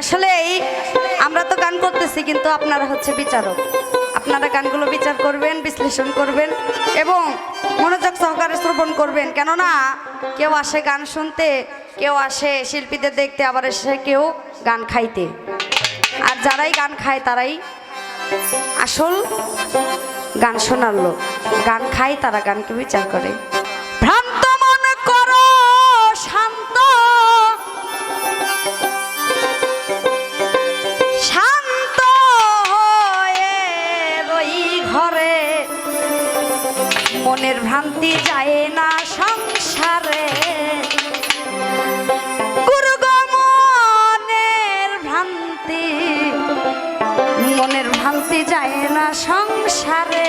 আসলে এই আমরা তো গান করতেছি, কিন্তু আপনারা হচ্ছে বিচারক। আপনারা গানগুলো বিচার করবেন, বিশ্লেষণ করবেন এবং মনোযোগ সহকারে শ্রবণ করবেন। কেননা কেউ আসে গান শুনতে, কেউ আসে শিল্পীদের দেখতে, আবার এসে কেউ গান খাইতে। আর যারাই গান খায়, তারাই আসল গান শোনার লোক। গান খায়, তারা গানকে বিচার করে। মনের ভ্রান্তি যায় না সংসারে। মনের ভ্রান্তি মনের ভ্রান্তি যায় না সংসারে।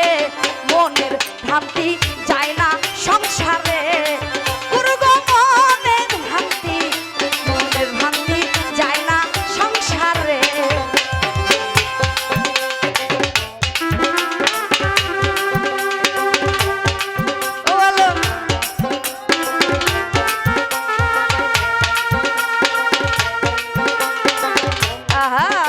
Aha!